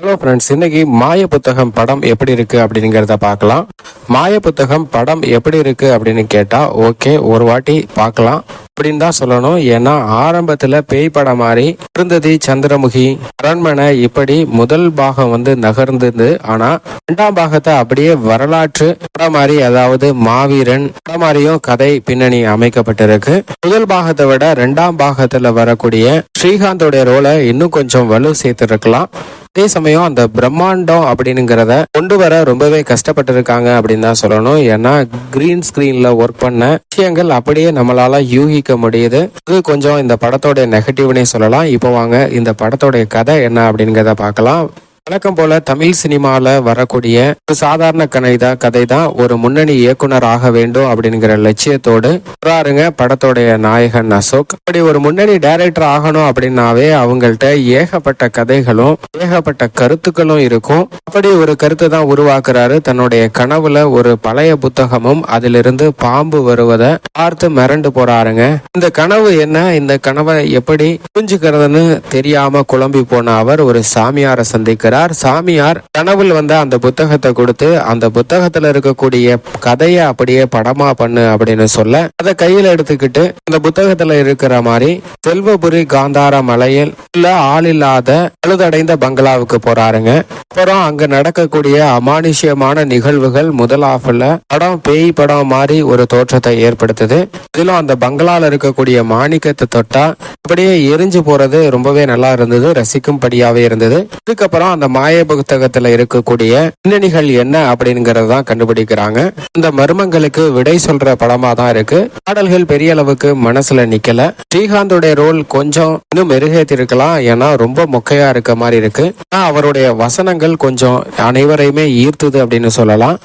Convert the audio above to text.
Hello friends இன்னைக்கு மாய புத்தகம் படம் எப்படி இருக்கு அப்படிங்கிறத பார்க்கலாம். மாய புத்தகம் படம் எப்படி இருக்கு அப்படின்னு கேட்டா ஓகே ஒரு வாட்டி பார்க்கலாம். அப்படின்னு தான் சொல்லணும். ஏன்னா ஆரம்பத்துல பேய் படம் மாதிரி இருந்தது சந்திரமுகி. அரண்மனை இப்படி முதல் பாகம் வந்து நகர்ந்தது. ஆனா இரண்டாம் பாகத்தை அப்படியே வரலாற்று படம் மாதிரி அதாவது மாவீரன் படம் மாதிரியும் கதை பின்னணி அமைக்கப்பட்டிருக்கு. முதல் பாகத்தை விட ரெண்டாம் பாகத்துல வரக்கூடிய ஸ்ரீகாந்தோடைய ரோலை இன்னும் கொஞ்சம் வலு சேர்த்திருக்கலாம். அதே சமயம் அந்த பிரம்மாண்டம் அப்படிங்கிறத கொண்டு வர ரொம்பவே கஷ்டப்பட்டிருக்காங்க அப்படின்னு தான் சொல்லணும். ஏன்னா கிரீன் ஸ்கிரீன்ல ஒர்க் பண்ண விஷயங்கள் அப்படியே நம்மளால யூகிக்க முடியுது. இது கொஞ்சம் இந்த படத்தோட நெகட்டிவ்னே சொல்லலாம். இப்போ வாங்க இந்த படத்தோட கதை என்ன அப்படிங்கிறத பார்க்கலாம். வழக்கம் போல தமிழ் சினிமால வரக்கூடிய ஒரு சாதாரண கதை தான் கதை தான் ஒரு முன்னணி இயக்குனர் ஆக வேண்டும் அப்படிங்கிற லட்சியத்தோடு வராருங்க படத்தோடைய நாயகன் அசோக். அப்படி ஒரு முன்னணி டைரக்டர் ஆகணும் அப்படின்னாவே அவங்கள்ட்ட ஏகப்பட்ட கதைகளும் ஏகப்பட்ட கருத்துக்களும் இருக்கும். அப்படி ஒரு கருத்தை தான் உருவாக்குறாரு. தன்னுடைய கனவுல ஒரு பழைய புத்தகமும் அதிலிருந்து பாம்பு வருவதை பார்த்து மிரண்டு போறாருங்க. இந்த கனவு என்ன? இந்த கனவை எப்படி புரிஞ்சுக்கிறதுன்னு தெரியாம குழம்பி போன அவர் ஒரு சாமியாரை சந்திக்கிறார். சாமியார் கனவுல வந்த அந்த புத்தகத்தை கொடுத்து அந்த புத்தகத்துல இருக்கக்கூடிய கதையை அப்படியே படமா பண்ணு அப்படின்னு சொல்ல அதை கையில் எடுத்துக்கிட்டு அந்த புத்தகத்தில் இருக்கிற மாதிரி செல்வபுரி காந்தார மலையில் உள்ள ஆள் இல்லாத பழுதடைந்த பங்களாவுக்கு போறாருங்க. அப்புறம் அங்க நடக்கக்கூடிய அமானுஷ்யமான நிகழ்வுகள் முதல் படம் பேய் படம் மாதிரி ஒரு தோற்றத்தை ஏற்படுத்துது. இதிலும் அந்த பங்களால இருக்கக்கூடிய மாணிக்கத்தை தொட்டா அப்படியே எரிஞ்சு போறது ரொம்பவே நல்லா இருந்தது ரசிக்கும்படியாவே இருந்தது. இதுக்கப்புறம் அந்த மாய புத்தகத்துல இருக்கக்கூடிய பின்னணிகள் என்ன அப்படிங்கறத கண்டுபிடிக்கிறாங்க. இந்த மர்மங்களுக்கு விடை சொல்ற படமா தான் இருக்கு. பாடல்கள் பெரிய அளவுக்கு மனசுல நிக்கல. ஸ்ரீகாந்தோடைய ரோல் கொஞ்சம் இன்னும் மெருகேத்தி இருக்கலாம் ஏன்னா ரொம்ப மொக்கையா இருக்க மாதிரி இருக்கு. ஆனா அவருடைய வசனங்கள் கொஞ்சம் அனைவரையுமே ஈர்த்துது அப்படின்னு சொல்லலாம்.